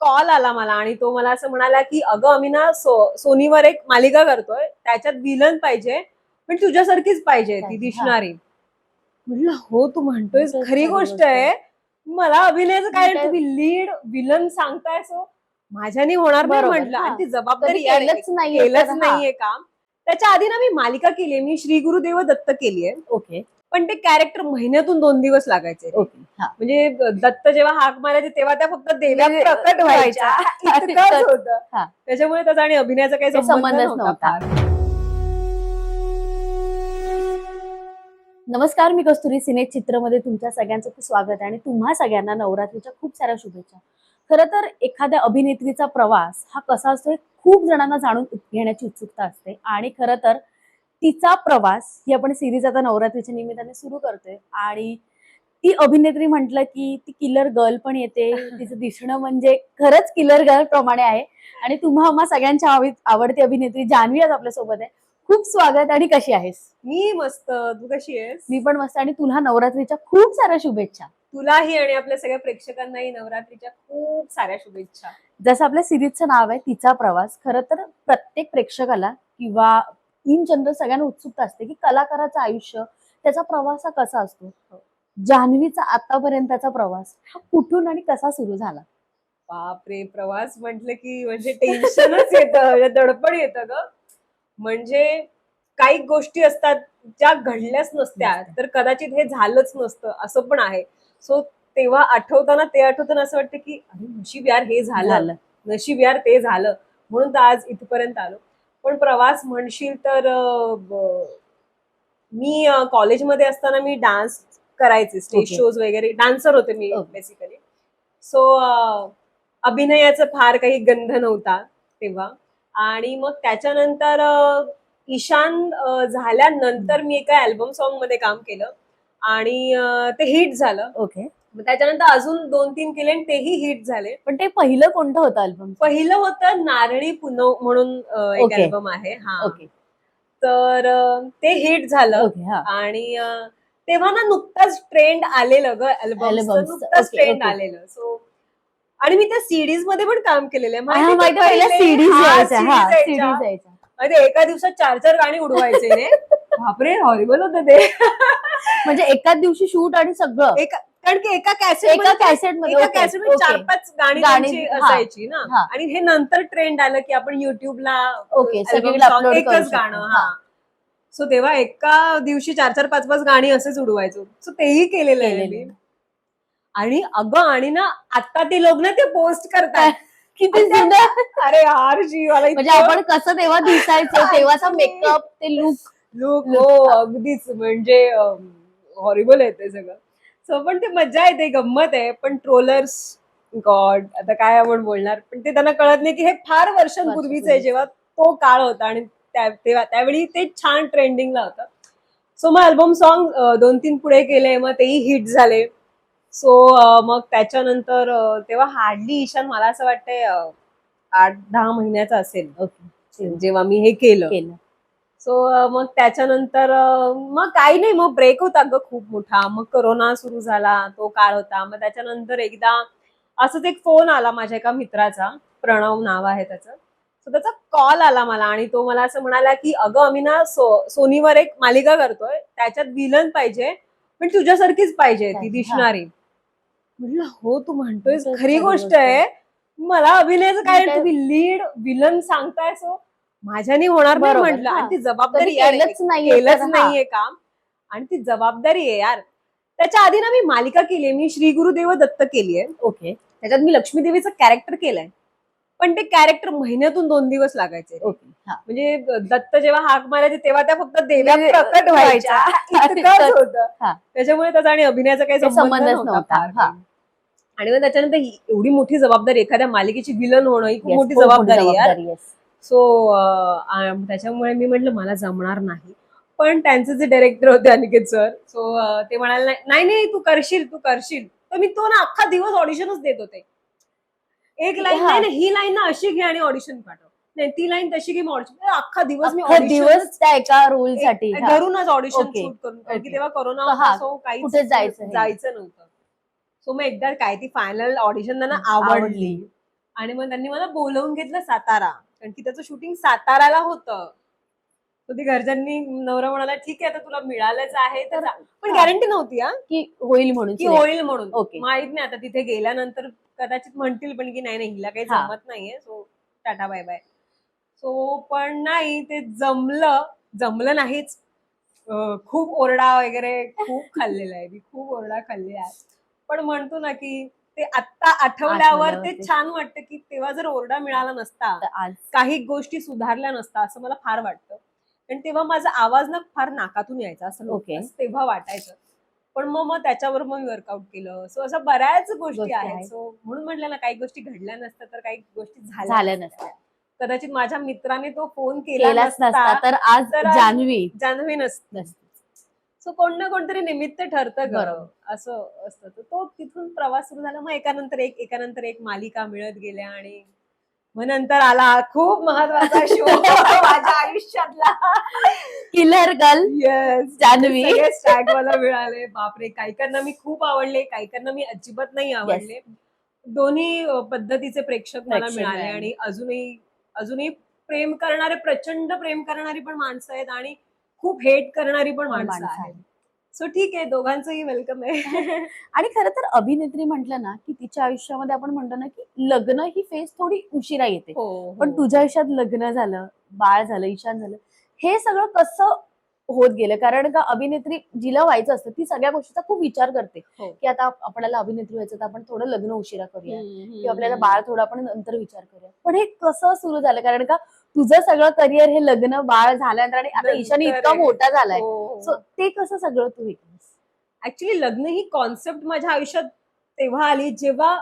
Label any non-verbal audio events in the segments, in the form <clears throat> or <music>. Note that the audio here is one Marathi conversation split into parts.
कॉल आला मला आणि तो मला असं म्हणाला की अगं आम्ही ना सो- सोनीवर एक मालिका करतोय. त्याच्यात विलन पाहिजे पण तुझ्यासारखीच पाहिजे ती. दिसणारी. म्हटलं हो तू म्हणतोय खरी गोष्ट आहे. मला अभिनयाचं काय? तुम्ही लीड विलन सांगताय सो माझ्याने होणार नाही म्हटलं. आणि ती जबाबदारी केलंच. नाहीये. काम. त्याच्या आधी ना मी मालिका केली मी श्री गुरुदेव दत्त केली आहे. ओके. पण ते कॅरेक्टर महिन्यातून दोन दिवस लागायचे. ओके हा. म्हणजे दत्त जेव्हा हाक मारायचे तेव्हा त्या फक्त देव्या म्हणजे प्रकट व्हायच्या. <laughs> इतकंच इतकंच. होतं. हा. त्याच्यामुळे त्याचा आणि अभिनयाचा काही संबंध नव्हता. नमस्कार मी कस्तुरी सिने चित्रमध्ये तुमच्या सगळ्यांचं खूप स्वागत आहे आणि तुम्हा सगळ्यांना नवरात्रीच्या खूप साऱ्या शुभेच्छा. खरं तर एखाद्या अभिनेत्रीचा प्रवास हा कसा असतो हे खूप जणांना जाणून घेण्याची उत्सुकता असते आणि खरं तर तिचा प्रवास ही आपण सिरीज आता नवरात्रीच्या निमित्ताने सुरू करतोय. आणि ती अभिनेत्री म्हटलं की ती किलर गर्ल पण येते. <laughs> तिचं दिसणं म्हणजे खरंच किलर गर्ल प्रमाणे आहे. आणि तुम्हा आम्हा सगळ्यांच्या आवडी- आवडती अभिनेत्री जान्हवी आज आपल्यासोबत आहे. खूप स्वागत आणि कशी आहेस? मी मस्त. तू कशी आहेस? मी पण मस्त. आणि तुला नवरात्रीच्या खूप साऱ्या शुभेच्छा. तुलाही आणि आपल्या सगळ्या प्रेक्षकांनाही नवरात्रीच्या खूप साऱ्या शुभेच्छा. जसं आपल्या सिरीजचं नाव आहे तिचा प्रवास. खरं तर प्रत्येक प्रेक्षकाला किंवा इन जनरल सगळ्यांना उत्सुकता असते की कलाकाराचं आयुष्य त्याचा प्रवास हा कसा असतो? जान्हवीचा आतापर्यंतचा प्रवास हा कुठून आणि कसा सुरू झाला? बापरे प्रवास म्हटलं की म्हणजे टेन्शनच येतं म्हणजे दडपण येतं ग. म्हणजे काही गोष्टी असतात ज्या घडल्याच नसत्या. तर कदाचित हे झालंच नसतं असं पण आहे. सो तेव्हा आठवताना ते आठवताना असं वाटतं की अरे नशीब यार हे झालं. झालं. नशीब यार ते झालं. म्हणून तर आज इथपर्यंत आलो. पण प्रवास म्हणशील तर मी कॉलेजमध्ये असताना मी डान्स करायचे स्टेज. शोज वगैरे. डान्सर होते मी. बेसिकली सो अभिनयाचा फार काही गंध नव्हता तेव्हा. आणि मग त्याच्यानंतर ईशान झाल्यानंतर मी एका अल्बम सॉन्गमध्ये काम केलं. आणि ते हिट झालं. ओके. त्याच्यानंतर अजून दोन तीन केले आणि तेही हिट झाले. पण ते पहिलं कोणतं होतं अल्बम पहिलं होतं नारळी पुनव म्हणून एक Okay. अल्बम आहे. हा. ओके. तर अं, ते हिट झालं. ओके हा. आणि अं, तेव्हा ना नुकताच ट्रेंड आलेलं ग अल्बम Albums, नुकताच okay, ट्रेंड okay. आलेलं. सो आणि मी त्या सिडीजमध्ये पण काम केलेलं आहे. हा, माहिती माहिती आहे पहिल्या? सीडीज यायच्या हा सीडीज यायच्या. एका दिवसात चार चार गाणी उडवायचे रे <laughs> बापरे हॉरिबल होतं ते. <laughs> म्हणजे एकाच दिवशी शूट आणि सगळं. एका कारण की एका कॅसेट एका कॅसेटमध्ये एका okay, कॅसेटमध्ये चार. पाच गाणी गाणी, त्यांची हा, असायची ना. आणि हे नंतर ट्रेंड आलं की आपण युट्यूबला सगळीकडे upload करू एकच शकतो. गाणं हा. सो तेव्हा एका दिवशी चार चार पाच पाच गाणी असेच उडवायचो. सो तेही केलेलं आहे केलेलं मी. आहे. आणि अगं आणि ना आता ते लोक ना ते पोस्ट करतात. <laughs> किती आणि त्या- जुनं. अरे यार जी मला म्हणजे आपण कसं तेव्हा दिसायचं <laughs> तेव्हाचा मेकअप ते लुक लुक हो अगदीच. म्हणजे हॉरिबल आहे ते सगळं. सो पण ते मजा येते गंमत आहे. पण ट्रोलर्स गॉड आता काय आपण बोलणार? पण ते त्यांना कळत नाही की हे फार वर्षांपूर्वीच आहे. जेव्हा तो काळ होता आणि तेव्हा त्यावेळी ते छान ट्रेंडिंगला होतं. सो मग अल्बम सॉन्ग दोन तीन पुढे केले मग तेही हिट झाले. सो मग त्याच्यानंतर तेव्हा हार्डली ईशान मला असं वाटतंय आठ दहा महिन्याचा असेल. जेव्हा मी हे केलं. सो मग त्याच्यानंतर मग काही नाही मग ब्रेक होता ग खूप मोठा. मग करोना सुरू झाला तो काळ होता. मग त्याच्यानंतर एकदा असंच एक फोन आला माझ्या एका मित्राचा. प्रणव नाव आहे त्याचं. सो त्याचा कॉल आला मला आणि तो मला असं म्हणाला की अगं आम्ही ना सो सोनीवर एक मालिका करतोय. त्याच्यात विलन पाहिजे पण तुझ्यासारखीच पाहिजे ती दिसणारी. म्हटलं हो तू म्हणतोय खरी गोष्ट आहे. मला अभिनयाचं काय? तुम्ही लीड विलन सांगताय सो माझ्याने होणार नाही म्हटलं. आणि ती जबाबदारी केलंच नाहीये काम. आणि ती जबाबदारी आहे यार. त्याच्या आधी ना मी मालिका केली मी श्री गुरुदेव दत्त केली आहे ओके. त्याच्यात मी लक्ष्मी देवीचं कॅरेक्टर केलंय. पण ते कॅरेक्टर महिन्यातून दोन दिवस लागायचे. हा. म्हणजे दत्त जेव्हा हाक मारायचे तेव्हा त्या फक्त देव्या म्हणजे प्रकट व्हायच्या. त्याच्यामुळे त्याचा आणि अभिनयाचा काही संबंध नव्हता. आणि मग त्याच्यानंतर एवढी मोठी जबाबदारी एखाद्या मालिकेची विलन होणं ही खूप मोठी जबाबदारी आहे. सो त्याच्यामुळे मी म्हटलं मला जमणार नाही पण त्यांचे जे डायरेक्टर होते अनिकेत सर सो ते म्हणाले "नाही- नाही तू करशील तू करशील तर मी तो ना अख्खा दिवस ऑडिशनच देत होते एक लाईन हा. नाही ही लाईन ना अशी घे आणि ऑडिशन पाठव नाही ती लाईन तशी घे ऑडिशन अख्खा दिवस मी दिवस त्या एका रोलसाठी. घरूनच ऑडिशन. शूट करून कारण की. तेव्हा कोरोना. होता सो काही जायचं. जायचं नव्हतं सो मग एकदा काय ती फायनल ऑडिशन त्यांना आवडली आणि मग त्यांनी मला बोलवून घेतलं सातारा कारण की त्याचं शूटिंग साताराला होतं. ते घरच्यांनी नवरा म्हणाला ठीक आहे आता तुला मिळालंच आहे तर जा." पण. गॅरंटी नव्हती हा. की होईल म्हणून की. होईल म्हणून. ओके माहीत नाही आता तिथे गेल्यानंतर कदाचित म्हणतील पण की नाही नाही हिला काही. जमत नाहीये so tata bye bye so पण नाही ते जमलं. जमलं नाहीच. खूप ओरडा वगैरे खूप खाल्लेला आहे. मी खूप ओरडा खाल्लेला आहे. पण म्हणतो ना की ते आत्ता आठवल्यावर ते छान वाटतं की तेव्हा जर ओरडा मिळाला नसता आज काही गोष्टी सुधारल्या नसता असं मला फार वाटतं आणि तेव्हा माझा आवाज ना फार नाकातून यायचा असं. ओके. तेव्हा वाटायचं पण मग मग त्याच्यावर मग मी वर्कआउट केलं सो असं बऱ्याच गोष्टी आहेत. सो म्हणून म्हटलं ना काही गोष्टी घडल्या नसत्या तर काही गोष्टी झाल्या नसत्या. कदाचित माझ्या मित्राने तो फोन केला नसता तर आज जान्हवी जान्हवी नसते नसती. सो कोण ना कोणतरी निमित्त ठरतं बरोबर. असं असतं. तो तिथून प्रवास सुरू झाला. मग एकानंतर एक एकानंतर एक मालिका मिळत गेल्या आणि मग नंतर आला खूप महत्त्वाचा शो <laughs> माझ्या आयुष्यातला. Killer girl yes Janhvi. Stag मला मिळाले. बापरे काहीकांना मी खूप आवडले काहीकांना मी अजिबात नाही आवडले. दोन्ही पद्धतीचे प्रेक्षक मला मिळाले. आणि अजूनही अजूनही प्रेम करणारे प्रचंड प्रेम करणारी पण माणसं आहेत आणि खूप हेट करणारी पण माणसं आहेत. सो ठीक आहे दोघांचंही वेलकम आहे. <laughs> आणि खरं तर अभिनेत्री म्हटलं ना की तिच्या आयुष्यामध्ये आपण म्हणतो ना की लग्न ही फेज थोडी उशिरा येते. हो पण तुझ्या आयुष्यात लग्न झालं बाळ झालं ईशान झालं हे सगळं कसं होत गेलं? कारण का अभिनेत्री जिला व्हायचं असतं ती सगळ्या गोष्टीचा खूप विचार करते. हो. की आता आपल्याला अभिनेत्री व्हायचं तर आपण थोडं लग्न उशिरा करूया. किंवा आपल्याला बाळ थोडं आपण नंतर विचार करूया. पण हे कसं सुरू झालं? कारण का तुझं सगळं करिअर हे लग्न बाळ झाल्यानंतर आणि आता ईशान इतका. मोठा झालाय हो, सो ते कसं सगळं तू हे? ऍक्च्युली लग्न ही कॉन्सेप्ट माझ्या आयुष्यात तेव्हा आली जेव्हा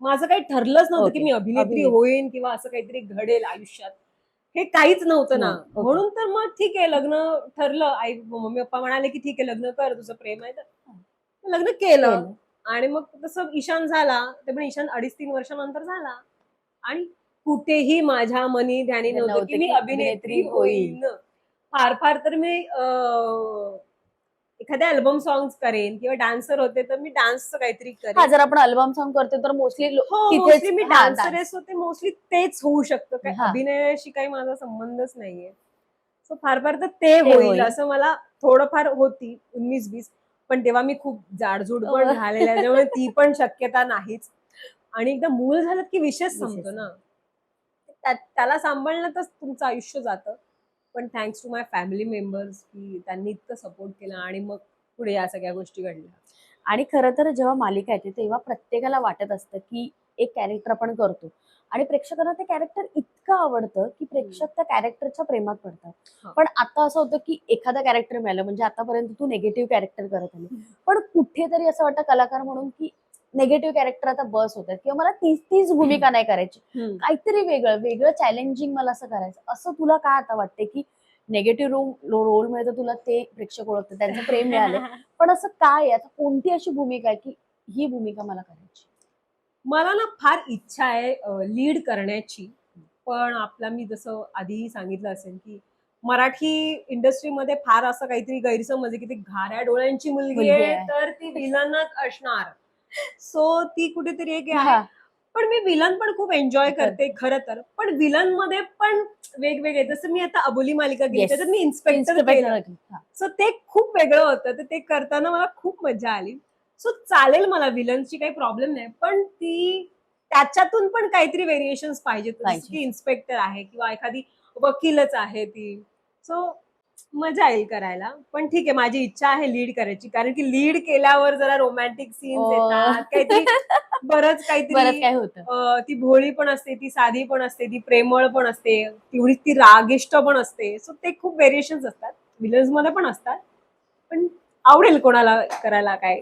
माझं काही ठरलंच नव्हतं की. मी अभिनेत्री. होईन किंवा असं काहीतरी घडेल आयुष्यात हे काहीच नव्हतं ना. म्हणून तर मग ठीक आहे लग्न ठरलं आई मम्मी पप्पा म्हणाले की ठीक आहे लग्न कर तुझं प्रेम आहे तर लग्न केलं केलं. आणि मग तसं ईशान झाला ते पण ईशान अडीच तीन वर्षानंतर झाला आणि कुठेही माझ्या मनी ध्यानी नव्हतं की मी अभिनेत्री होईल. होईन फार फार तर मी एखाद्या अल्बम सॉंग्स करेन किंवा डान्सर होते तर मी डान्सचं काहीतरी हा करेन जर आपण अल्बम सॉन्ग करतो तर मोस्टली हो मी हा, डान्सर dance. आहे सो ते मोस्टली तेच होऊ शकतं काय हा. अभिनयाशी काही माझा संबंधच नाहीये सो फार फार तर ते होईल. असं मला थोडंफार होती उन्नीस वीस पण तेव्हा मी खूप जाडजूड पण अं. झालेल्या त्यामुळे ती पण शक्यता नाहीच आणि एकदा मूल झालं की विशेष विशेष संपतो ना त्याला सांभाळण्यातच तुमचं आयुष्य जातं पण thanks to my family members की त्यांनी इतकं सपोर्ट केला आणि मग पुढे या सगळ्या गोष्टी घडल्या आणि खरं तर जेव्हा मालिका येते तेव्हा प्रत्येकाला वाटत असतं की एक कॅरेक्टर आपण करतो आणि प्रेक्षकांना ते कॅरेक्टर इतकं आवडतं की प्रेक्षक त्या कॅरेक्टरच्या प्रेमात. पडतात पण आता असं होतं की एखादं कॅरेक्टर मिळालं म्हणजे आतापर्यंत तू नेगेटिव्ह कॅरेक्टर करत आली. पण कुठेतरी असं वाटतं कलाकार म्हणून की नेगेटिव्ह कॅरेक्टर आता बस होतात. किंवा मला तीच तीच भूमिका नाही करायची. काहीतरी वेगळं वेगळं चॅलेंजिंग मला असं करायचं. असं तुला काय आता वाटते की नेगेटिव्ह रोल रोल मिळतं तुला ते प्रेक्षक ओळखतात त्यांचं प्रेम मिळालं <laughs> पण असं काय आता कोणती अशी भूमिका आहे की ही भूमिका मला करायची? मला ना फार इच्छा आहे लीड करण्याची. पण आपला मी जसं आधीही सांगितलं असेल की मराठी इंडस्ट्रीमध्ये फार असं काहीतरी गैरसमज आहे की ती घाऱ्या डोळ्यांची मुलगी आहे. तर ती विलनच असणार. सो ती कुठेतरी एक आहे. पण मी विलन पण खूप एन्जॉय करते खरं तर पण विलनमध्ये पण वेगवेगळे जसं मी आता अबोली मालिका गेली. त्याच्यात मी इन्स्पेक्टर केलं. सो ते खूप वेगळं होतं तर ते करताना मला खूप मजा आली सो चालेल मला विलनची काही प्रॉब्लेम नाही पण ती त्याच्यातून पण काहीतरी व्हेरिएशन पाहिजेत. की इन्स्पेक्टर आहे किंवा एखादी वकीलच आहे ती सो मजा येईल करायला. पण ठीक आहे माझी इच्छा आहे लीड करायची. कारण की लीड केल्यावर जरा रोमॅन्टिक सीन्स ओ. येतात. काहीतरी <laughs> बरंच काहीतरी काय होतं. ती भोळी पण असते ती साधी पण असते ती प्रेमळ पण असते तेवढी ती रागिष्ट पण असते. सो ते खूप व्हेरिएशन असतात. विलन्समध्ये पण असतात. पण आवडेल कोणाला करायला काय?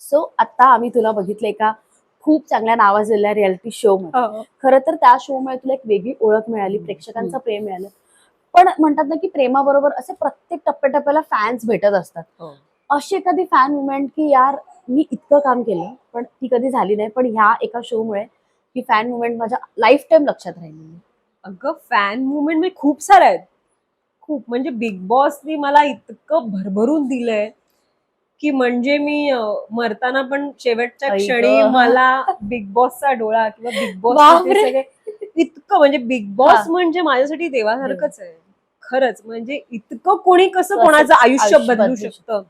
सो आता आम्ही तुला बघितलं एका खूप चांगल्या नावाजलेल्या रियालिटी शो मध्ये. हो. खरं तर त्या शो मुळे तुला एक वेगळी ओळख मिळाली प्रेक्षकांचं प्रेम मिळालं. पण म्हणतात ना की प्रेमाबरोबर असे प्रत्येक टप्प्याटप्प्याला फॅन्स भेटत असतात. हो. अशी एखादी फॅन मुवमेंट की यार मी इतकं काम केलं पण ती कधी झाली नाही. पण ह्या एका शो मुळे ही फॅन मुवमेंट माझ्या लाईफ टाईम लक्षात राहिली. अगं फॅन मुवमेंट म्हणजे खूप साऱ्या आहेत. खूप. म्हणजे बिग बॉसनी मला इतकं भरभरून दिलंय की म्हणजे मी मरताना पण शेवटच्या क्षणी. मला बिग बॉसचा डोळा किंवा बिग बॉस इतकं. म्हणजे बिग बॉस. म्हणजे माझ्यासाठी देवासारखंच आहे. खरंच म्हणजे इतकं कोणी कसं कोणाचं आयुष्य बदलू शकतं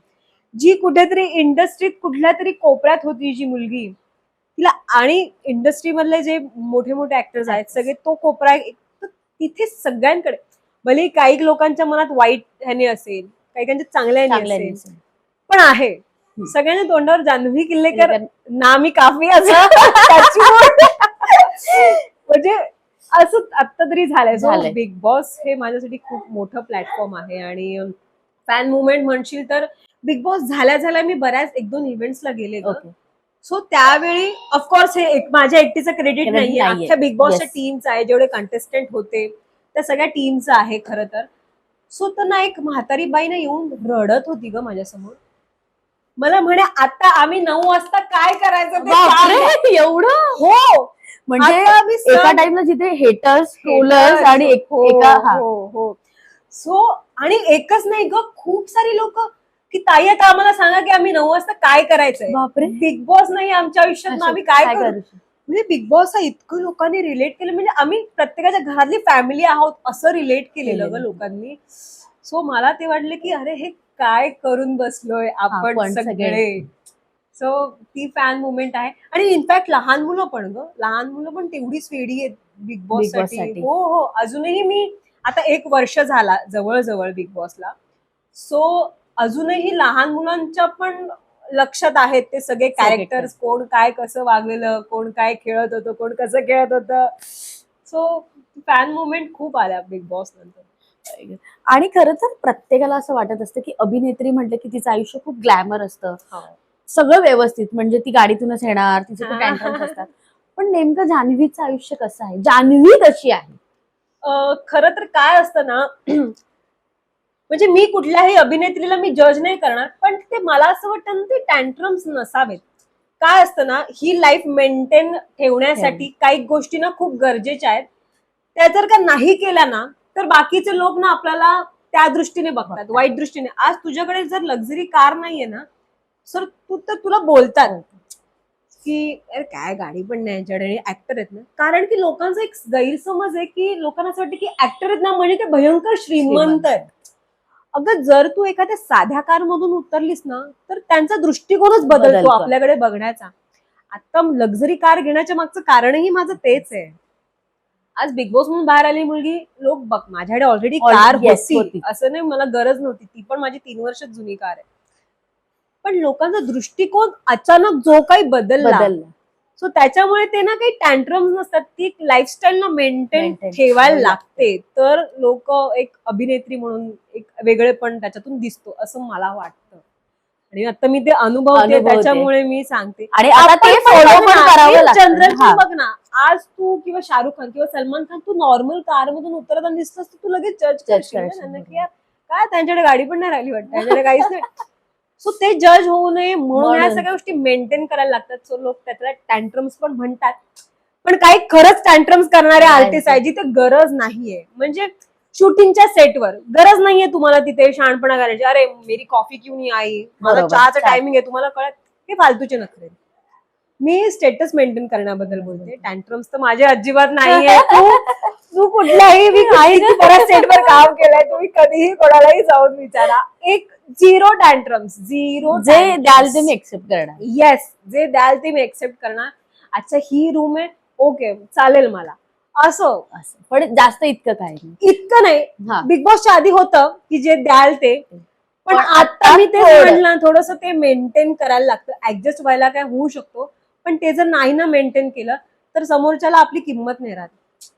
जी कुठेतरी इंडस्ट्रीत कुठल्या तरी कोपऱ्यात होती जी मुलगी तिला आणि इंडस्ट्री मधले जे मोठे मोठे ऍक्टर्स आहेत सगळे तो कोपरा तिथे सगळ्यांकडे भले काही लोकांच्या मनात वाईट ह्याने असेल काही काहींच्या चांगल्या असेल. पण आहे सगळ्यांच्या तोंडावर जान्हवी किल्लेकर. नामी काफी असं. <laughs> म्हणजे असं आता तरी झालंय. बिग बॉस हे माझ्यासाठी खूप मोठं प्लॅटफॉर्म आहे आणि फॅन मुवमेंट म्हणशील तर बिग बॉस झाल्या झाल्या मी बऱ्याच एक दोन इव्हेंट्सला गेले सो त्यावेळी ऑफकोर्स हे एक माझ्या एकटीचं क्रेडिट नाहीये. अख्ख्या बिग बॉसच्या. टीमचं आहे जेवढे कंटेस्टंट होते त्या सगळ्या टीमचं आहे खरं तर. सो तर ना एक म्हातारी बाई ना येऊन रडत होती ग माझ्यासमोर. मला म्हणे आता आम्ही नऊ वाजता काय करायचं ते सांग." बापरे, एवढं? हो. म्हणजे एका टाइमला जिथे हेटर्स ट्रोलर्स आणि एक- हो, हा. हो सो आणि एकच नाही ग खूप सारी लोक की ताई आता आम्हाला सांगा की आम्ही नऊ वाजता काय करायचंय? बापरे. बिग बॉस नाही आमच्या आयुष्यात मग आम्ही काय करू? म्हणजे बिग बॉस हा इतकं लोकांनी रिलेट केलं म्हणजे आम्ही प्रत्येकाच्या घरातली फॅमिली आहोत असं रिलेट केलेलं ग. लोकांनी. सो मला ते वाटलं की अरे हे काय करून बसलोय आपण सगळे. सो ती फॅन मुवमेंट आहे. आणि इनफॅक्ट लहान मुलं पण ग. लहान मुलं पण तेवढीच वेडी आहेत बिग बॉस Big Boss साठी. साठी. हो हो. अजूनही मी आता एक वर्ष झाला जवळजवळ बिग बॉसला सो अजूनही लहान मुलांच्या पण लक्षात आहेत ते सगळे कॅरेक्टर्स कोण काय कसं वागलेलं कोण काय खेळत होतं कोण कसं खेळत होतं. सो फॅन मुवमेंट खूप आल्या बिग बॉस नंतर. आणि खरं तर प्रत्येकाला असं वाटत असतं की अभिनेत्री म्हटलं की तिचं आयुष्य खूप ग्लॅमर असतं. सगळं व्यवस्थित म्हणजे ती गाडीतूनच येणार तिचे खूप tantrums असतात. पण नेमकं जान्हवीचं आयुष्य कसं आहे? जान्हवी कशी आहे? अं, खरं तर काय असतं ना <clears throat> म्हणजे मी कुठल्याही अभिनेत्रीला मी जज नाही करणार पण ते मला असं वाटतं ना ते टँट्रम्स नसावेत. काय असतं ना ही लाईफ मेंटेन ठेवण्यासाठी काही गोष्टी ना खूप गरजेच्या आहेत. त्या जर का नाही केल्या ना तर बाकीचे लोक ना आपल्याला त्या दृष्टीने बघतात बघतात. वाईट दृष्टीने. आज तुझ्याकडे जर लक्झरी कार नाहीये ना सर तू तर तुला बोलतात. की अरे काय गाडी पण नाही यांच्याकडे ऍक्टर आहेत ना. कारण की लोकांचा एक गैरसमज आहे की लोकांना असं वाटतं की ऍक्टर आहेत ना म्हणजे ते भयंकर श्रीमंत. आहेत. अगं जर तू एखाद्या साध्या कार मधून उतरलीस ना तर त्यांचा दृष्टिकोनच बदलतो बदलतो. आपल्याकडे बघण्याचा. आता लक्झरी कार घेण्याच्या मागचं कारणही माझं तेच आहे. आज बिग बॉस म्हणून बाहेर आली मुलगी लोक बघ माझ्याकडे ऑलरेडी Already, कार yes, होती. होती. असं नाही मला गरज नव्हती. ती पण माझी तीन वर्षात जुनी कार आहे. पण लोकांचा दृष्टिकोन अचानक जो काही बदलला बदललं. सो त्याच्यामुळे ते ना काही टँट्रम्स नसतात. ती लाईफस्टाईल ना मेंटेन Maintain ठेवायला ठेवायला लागते. तर लोक एक अभिनेत्री म्हणून एक वेगळेपण त्याच्यातून दिसतो असं मला वाटतं. आणि आता मी ते अनुभवते अनुभवते. त्याच्यामुळे मी सांगते. आणि आता ते फॉलो पण करावं जनरल लागतं. हा. बघ ना आज तू किंवा शाहरुख खान किंवा सलमान खान तू नॉर्मल कार मधून उतरताना दिसतोस तर तू लगेच जज करशील ना. करशील. त्यांना की यार काय त्यांच्याकडे गाडी पण नाही राहिली वाटतं. त्यांच्याकडे काहीच नाही. सो ते जज होऊ नये म्हणून ह्या म्हणून. सगळ्या गोष्टी मेंटेन करायला लागतात. सो लोक त्याला टँट्रम्स पण म्हणतात. पण काही खरंच टँट्रम्स करणारे. आर्टिस्ट आहे जिथे गरज नाहीये. म्हणजे शूटिंगच्या सेटवर गरज नाहीये तुम्हाला तिथे शहाणपणा करायची. अरे मेरी कॉफी क्यू नाही आई? माझा. चहाचा चहा. टायमिंग आहे तुम्हाला कळत? हे फालतूचे नखरे. मी स्टेटस मेंटेन करण्याबद्दल बोलते. टँट्रम्स तर माझे अजिबात नाहीये. तू तू कुठल्याही मी <laughs> काही बऱ्याच सेटवर काम केलंय. तुम्ही कधीही कोणालाही जाऊन विचारा. एक झिरो टँट्रम्स झिरो जे द्याल ते मी एक्सेप्ट करणार. येस जे द्याल ते मी एक्सेप्ट करणार. अच्छा ही रूम आहे. ओके चालेल मला. असं. असं. पण जास्त इतकं काय नाही. इतकं नाही. बिग बॉसच्या आधी होतं की जे द्याल ते. पण पण आता आता मी ते थोडं. म्हणलं थोडस ते मेंटेन करायला लागतं. ऍडजस्ट व्हायला काय होऊ शकतो. पण ते जर नाही ना मेंटेन केलं तर समोरच्याला आपली किंमत नाही राहत.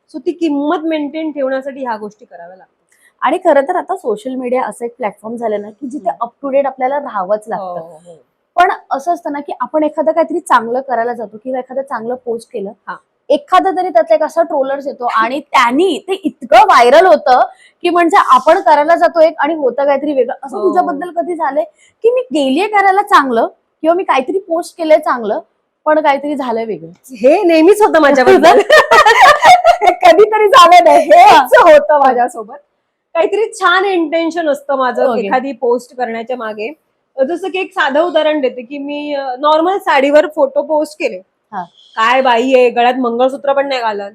सो ती किंमत मेंटेन ठेवण्यासाठी ह्या गोष्टी कराव्या लागतात. आणि खरं तर आता सोशल मीडिया असं एक प्लॅटफॉर्म झालं ना की जिथे अप टू डेट आपल्याला राहावंच लागतं. हो, पण असं असतं ना की आपण एखादं काहीतरी चांगलं करायला जातो किंवा एखादं चांगलं पोस्ट केलं हा. एखादा तरी त्यातला एक असा ट्रोलर्स येतो आणि त्यांनी ते इतकं व्हायरल होतं की म्हणजे आपण करायला जातो एक आणि होतं काहीतरी वेगळं. असं हो. तुझ्याबद्दल कधी झालंय? की मी गेलीये करायला चांगलं किंवा मी काहीतरी पोस्ट केलंय चांगलं पण काहीतरी झालंय वेगळं? हे नेहमीच होतं माझ्याबद्दल. हे <laughs> <laughs> कधीतरी झालं नाही हेच होतं माझ्यासोबत. काहीतरी छान इंटेन्शन असतं माझं Okay. एखादी पोस्ट करण्याच्या मागे. जसं की एक साधं उदाहरण देते की मी नॉर्मल साडीवर फोटो पोस्ट केले. हा. काय बाई आहे गळ्यात मंगळसूत्र पण नाही घालत.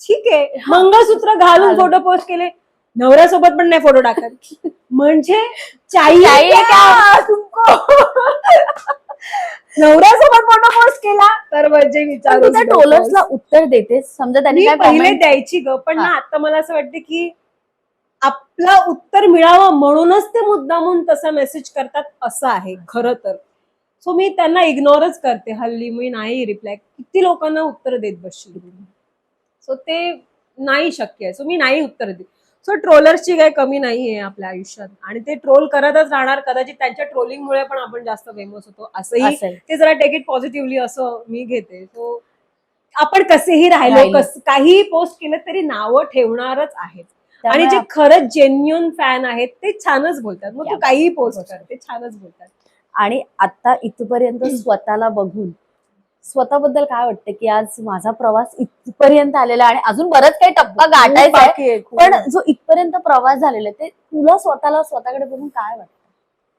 ठीक आहे. मंगळसूत्र घालून. फोटो पोस्ट केले. नवऱ्यासोबत पण नाही फोटो टाकत. म्हणजे नवऱ्यासोबत फोटो पोस्ट केला? तर म्हणजे विचार ट्रोलर्सला उत्तर देतेस समजा त्यांनी पहिले द्यायची ग. पण ना हा. आता मला असं वाटतं की आपला उत्तर मिळावं म्हणूनच ते मुद्दामून तसा मेसेज करतात असं आहे खरं तर. सो मी त्यांना इग्नोरच करते. हल्ली मी नाही रिप्लाय किती लोकांना उत्तर देत बसशील सो ते नाही शक्य आहे. सो मी नाही उत्तर देत. सो ट्रोलर्सची काही कमी नाहीये आपल्या आयुष्यात. आणि ते ट्रोल करतच राहणार कदाचित त्यांच्या ट्रोलिंगमुळे पण आपण जास्त फेमस होतो. असंही असं आहे. ते जरा टेक इट पॉझिटिव्हली असं मी घेते. सो आपण कसेही राहिलो. कस काहीही पोस्ट केलं तरी नावं ठेवणारच आहेत. आणि जे खरंच जेन्युन फॅन आहेत ते छानच बोलतात. मग तू. काहीही पोस्ट कर ते छानच बोलतात. आणि आता इथपर्यंत <clears throat> स्वतःला बघून स्वतःबद्दल काय वाटतं की आज माझा प्रवास इथपर्यंत आलेला आहे? आणि अजून बरंच काही टप्पा गाठायचा आहे. पण जो इथपर्यंत प्रवास झालेला ते तुला स्वतःला स्वतःकडे बघून काय वाटतं?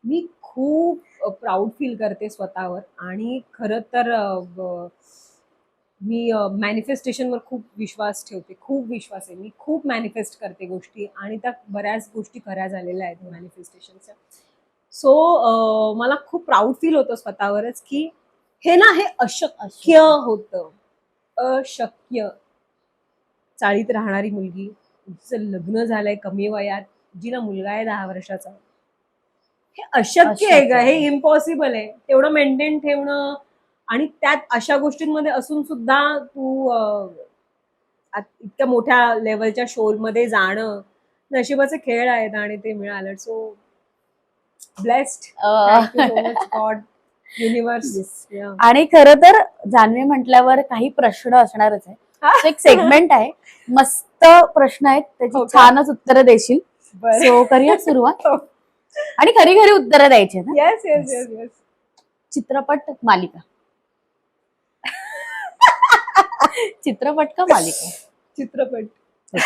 मी खूप प्राऊड फील करते स्वतःवर. आणि खरं तर मी मॅनिफेस्टेशनवर खूप विश्वास ठेवते खूप विश्वास आहे. मी खूप मॅनिफेस्ट करते गोष्टी आणि त्या बऱ्याच गोष्टी खऱ्या झालेल्या आहेत मॅनिफेस्टेशनच्या सो मला खूप प्राऊड फील होतं स्वतःवरच की हे ना हे अशक्य होतं. अशक्य. चाळीत राहणारी मुलगी जिचं लग्न झालंय कमी वयात जिला मुलगा आहे दहा वर्षाचा. हे अशक्य आहे का हे. इम्पॉसिबल आहे. तेवढं मेंटेन ठेवणं आणि त्यात अशा गोष्टींमध्ये असून सुद्धा तू इतक्या मोठ्या लेवलच्या शो मध्ये जाणं नशिबाचे खेळ आहेत आणि ते मिळालं. सो ब्लेस्ड गॉड युनिवर्स आणि खरं तर जान्हवी म्हटल्यावर काही प्रश्न असणारच आहे एक सेगमेंट आहे. मस्त प्रश्न आहेत. त्याची हो? छानच उत्तरं देशील. सो करूया सुरुवात. <laughs> आणि खरी खरी उत्तरं द्यायची आहेत, हं? येस येस येस येस चित्रपट मालिका. चित्रपट का मालिका चित्रपट <laughs>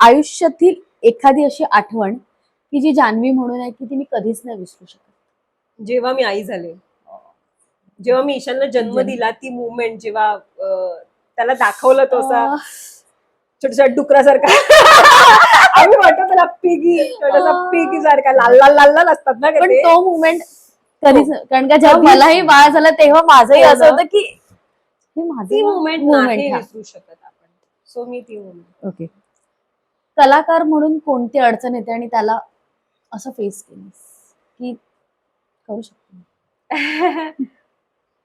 आयुष्यातील एखादी अशी आठवण की जी जान्हवी म्हणून आहे की ती मी कधीच नाही विसरू शकत जेव्हा मी आई झाले जेव्हा मी ईशानला जन्म. दिला ती मुवमेंट जेव्हा त्याला दाखवलं तो असा छोट्याशा डुकरासारखा <laughs> आम्ही वाटत त्याला पिगी छोटासा. पिगी सारखा लाल लाल लाल लाल असतात ना पण ते मुवमेंट कधीच कारण का जेव्हा मलाही. बाळ झालं तेव्हा माझंही हो असं. होतं की हे माझं ती moment हा. विसरू शकत आपण. सो मी ती मुवमेंट ओके कलाकार म्हणून कोणती अडचण येते आणि त्याला असं फेस केलीस? की करू शकतो? <laughs>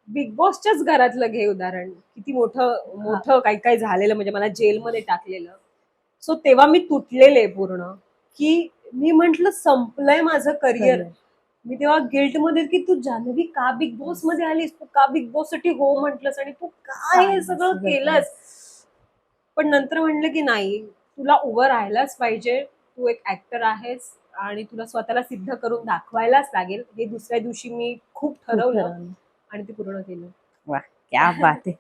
बिग बॉसच्याच घरातलं घे उदाहरण. किती मोठं मोठं काही काही झालेलं म्हणजे मला जेलमध्ये टाकलेलं. सो तेव्हा मी तुटलेले पूर्ण. की मी म्हंटल संपलंय माझं करिअर मी तेव्हा गिल्टमध्ये की तू जान्हवी का बिग बॉसमध्ये आलीस? तू का बिग बॉससाठी हो म्हंटलस? आणि तू काय हे सगळं केलंस? पण नंतर म्हणलं की नाही तुला उभं राहायलाच पाहिजे. तू एक ऍक्टर आहेस आणि तुला स्वतःला सिद्ध करून दाखवायलाच लागेल. हे दुसऱ्या दिवशी मी खूप ठरवलं आणि ते पूर्ण केलं. क्या <laughs> बात आहे.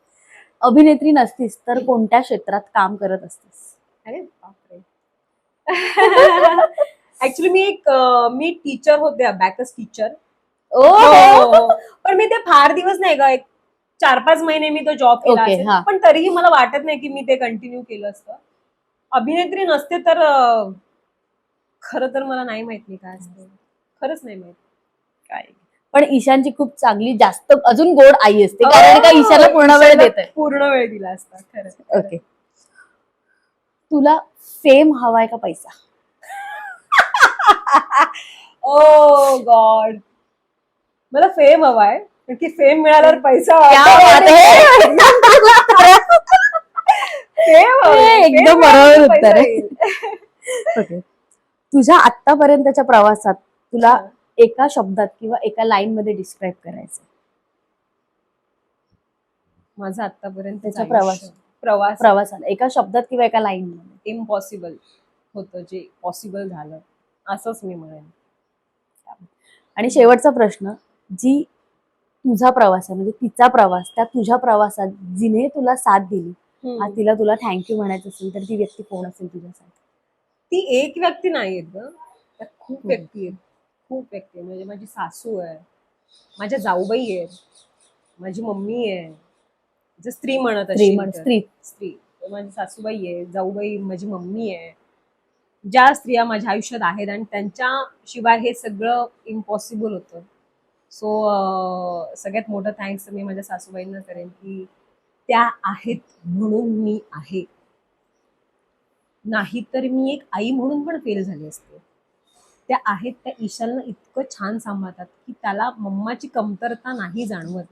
अभिनेत्री नसतीस तर कोणत्या क्षेत्रात काम करत असतीस? अरे बापरे. <laughs> ऍक्च्युली मी एक अं, मी टीचर होते अबॅकस टीचर ओ! <laughs> पण मी ते फार दिवस नाही ग एक चार पाच महिने मी तो जॉब केला Okay, असेल. हा. पण तरीही मला वाटत नाही की मी ते कंटिन्यू केलं असतं. अभिनेत्री नसते तर अं, खरं तर मला नाही माहीत नाही काय असतं. खरंच नाही माहीत. काय? पण ईशानची खूप चांगली जास्त अजून गोड आई असते कारण का ईशाला पूर्ण वेळ ईशाला देत पूर्ण वेळ दिला असता. खरं. ओके तुला फेम हवाय का पैसा? ओ <laughs> गॉड Oh मला फेम हवाय कारण की फेम मिळाल्यावर पैसा एकदम बरोबर उत्तर आहे. <laughs> तुझ्या आतापर्यंतच्या प्रवासात तुला एका शब्दात किंवा एका लाईन मध्ये डिस्क्राईब करायचं माझा आतापर्यंत त्याचा प्रवास. प्रवास. प्रवासाला एका शब्दात किंवा एका लाईन मध्ये? इम्पॉसिबल होतं जे पॉसिबल झालं. असंच मी म्हणेन. आणि शेवटचा प्रश्न जी तुझा प्रवास आहे म्हणजे तिचा प्रवास त्या तुझ्या प्रवासात जिने तुला साथ दिली आज तिला तुला थँक्यू म्हणायचं असेल तर ती व्यक्ती कोण असेल तुझ्यासाठी? ती एक व्यक्ती नाही आहेत ग. त्या खूप. व्यक्ती आहेत. खूप व्यक्ती. म्हणजे माझी सासू आहे. माझ्या जाऊबाई आहेत. माझी मम्मी आहे. जर स्त्री म्हणत स्त्री. स्त्री. स्त्री. तर माझी सासूबाई आहे. जाऊबाई माझी मम्मी आहे. ज्या स्त्रिया माझ्या आयुष्यात आहेत आणि त्यांच्याशिवाय हे सगळं इम्पॉसिबल होतं. सो सगळ्यात मोठं थँक्स मी माझ्या सासूबाईंना करेन की त्या आहेत म्हणून मी आहे. नाही तर मी एक आई म्हणून पण फेल झाली असते. त्या आहेत त्या ईशालनं इतकं छान सांभाळतात की त्याला मम्माची कमतरता नाही जाणवत.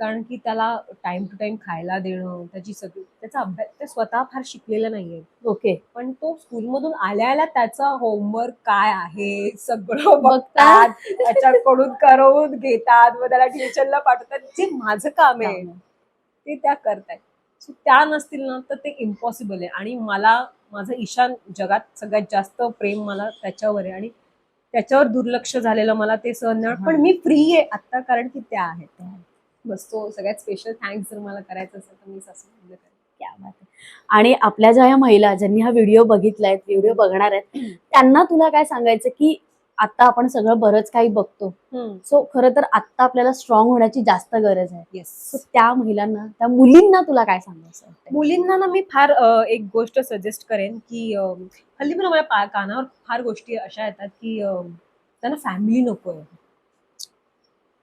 कारण की त्याला टाइम टू टाइम खायला देणं त्याची सगळी त्याचा अभ्यास ते स्वतः फार शिकलेला नाहीये. ओके पण तो स्कूलमधून आल्या आल्या त्याचा होमवर्क काय आहे सगळं बघतात. त्याच्याकडून करवून घेतात मग त्याला ट्युशनला पाठवतात. जे माझं काम आहे ते त्या करतायत. सो त्या नसतील ना तर ते इम्पॉसिबल आहे. आणि मला माझं ईशान जगात सगळ्यात जास्त प्रेम मला त्याच्यावर आहे. आणि त्याच्यावर दुर्लक्ष झालेलं मला ते सहन. पण मी फ्री आहे आता कारण की त्या आहेत. बस तो सगळ्यात स्पेशल थँक्स जर मला करायचं असेल तर मी सासूबाईंना करेन. क्या बात आहे. आणि आपल्या ज्या या महिला ज्यांनी हा व्हिडिओ बघितलाय व्हिडिओ बघणार आहेत त्यांना तुला काय सांगायचं की आता आपण सगळं बरंच काही बघतो. सो खरं तर आता आपल्याला स्ट्रॉंग होण्याची जास्त गरज आहे. येस सो त्या महिलांना त्या मुलींना तुला काय सांगायचं? मुलींना ना मी फार एक गोष्ट सजेस्ट करेन की हल्ली पण माझ्या कानावर फार गोष्टी अशा येतात की त्यांना फॅमिली नकोय.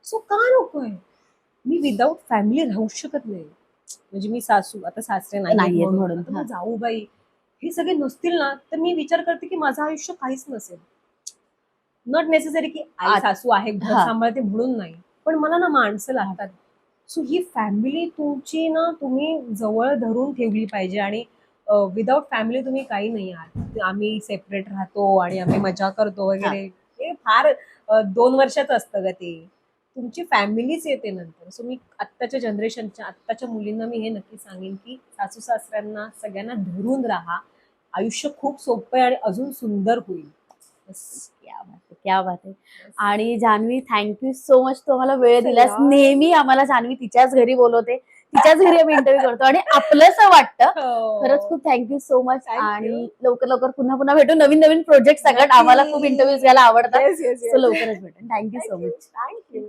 सो का नकोय? मी विदाऊट फॅमिली राहू शकत नाही. म्हणजे मी सासू आता सासरे नाही म्हणून. म्हणून, आता हा. हे सगळे नसतील ना तर मी विचार करते की माझं आयुष्य काहीच नसेल. नॉट नेसेसरी की आई सासू आहे घर. सांभाळते म्हणून नाही. पण मला ना माणसं लागतात. सो ही फॅमिली तुमची ना तुम्ही जवळ धरून ठेवली पाहिजे आणि विदाऊट फॅमिली तुम्ही काही नाही आहात. आम्ही सेपरेट राहतो आणि आम्ही मजा करतो वगैरे. हे फार दोन वर्षाचं असतं ग ते. तुमची फॅमिलीच येते नंतर. सो मी आत्ताच्या जनरेशनच्या आत्ताच्या मुलींना मी हे नक्की सांगेन की सासू सासऱ्यांना सगळ्यांना धरून राहा. आयुष्य खूप सोपं आहे आणि अजून सुंदर होईल. क्या बात आहे, क्या बात आहे. आणि Janhvi thank you so much तू आम्हाला वेळ दिलास चला. नेहमी आम्हाला जान्हवी तिच्याच घरी बोलवते. तिच्याच घरी आम्ही इंटरव्ह्यू करतो आणि आपलंच वाटतं खरंच खूप थँक्यू सो मच. आणि लवकर लवकर पुन्हा पुन्हा भेटू नवीन नवीन प्रोजेक्ट सगळ्यात. आम्हाला खूप इंटरव्ह्यूज घ्यायला आवडतात. सो लवकरच भेटू थँक्यू सो. Much you.